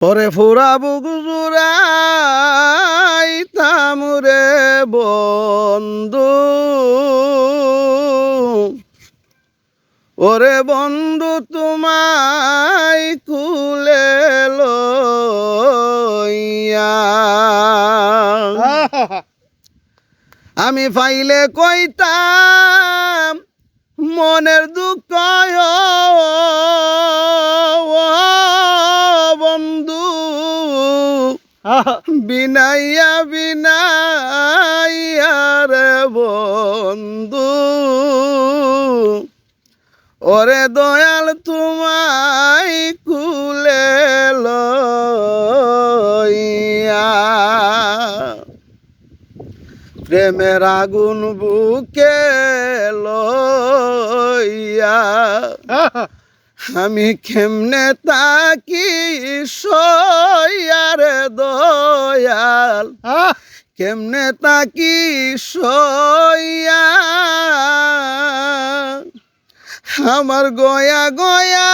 ওরে ফুরা বুগুজুরাই তামুরে বন্ধু। ওরে বন্ধু, তোমায় কুলে লইয়া। আমি ফাইলে কইতাম, মনের দুঃখ বিনাইয়া বিনাইয়া রে বন্ধু। ওরে দয়াল তোমায় কুলে লইয়া। প্রেমের আগুন বুকে লইয়া। আমি কেমনে তাকি সয়ারে দয়াল? কেমনে তাকি সইয়া আমার গয়া গয়া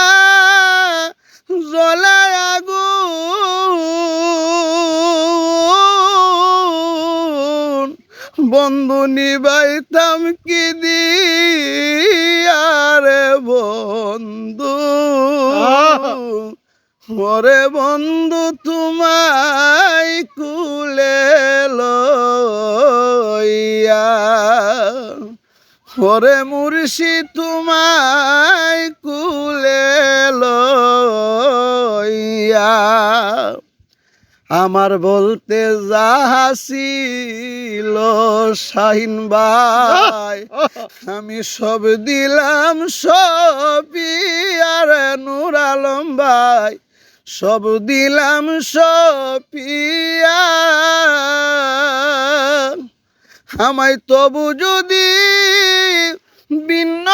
জলে আগুন। বন্ধু নিবাইতাম কি দিয়ারে মরে বন্ধু, তোমায় কুলে লইয়া। মুর্শি, তোমায় কুলে লইয়া। আমার বলতে যাহাছিল শাহিন ভাই, আমি সব দিলাম সবই আর নূর আলম ভাই। সব দিলাম সপিয়া। আমায় তবু যদি ভিন্ন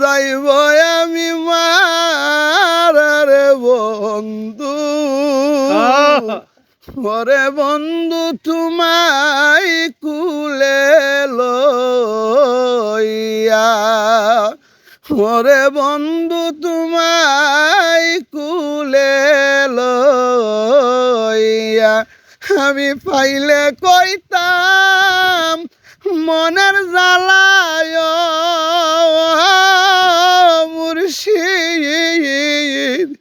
যাইব আমি মারে ওরে বন্ধু, তোমায় কুলে লইয়া। বন্ধু, তোমায় কুলে লইয়া। আমি পাইলে কইতাম, মনের জ্বালায় মুর্শিদ।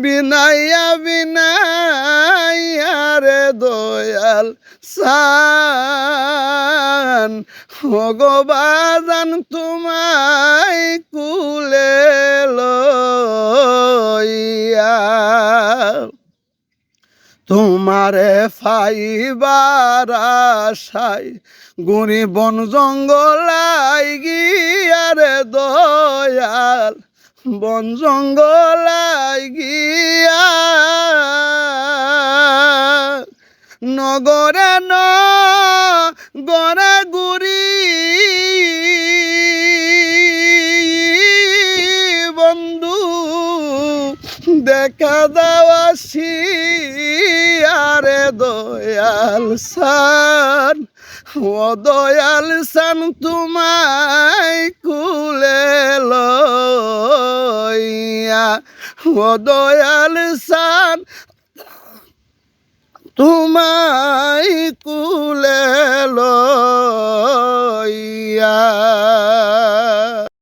বিনাইয়া রে দয়াল সান। ভগবান তোমায় কুলে লইয়া। তোমারে ফাইবার আশাই গুণী বন জঙ্গলাই গিয়ারে দয়াল। বন জঙ্গলাই গিয়া। নগরে ন গুরি বন্ধু, দেখা দাওয়াসি আরে দয়াল সান। ও দয়াল সান তোমায় কুলে লইয়া। ও দয়াল সান তোমায় কুলে লইয়া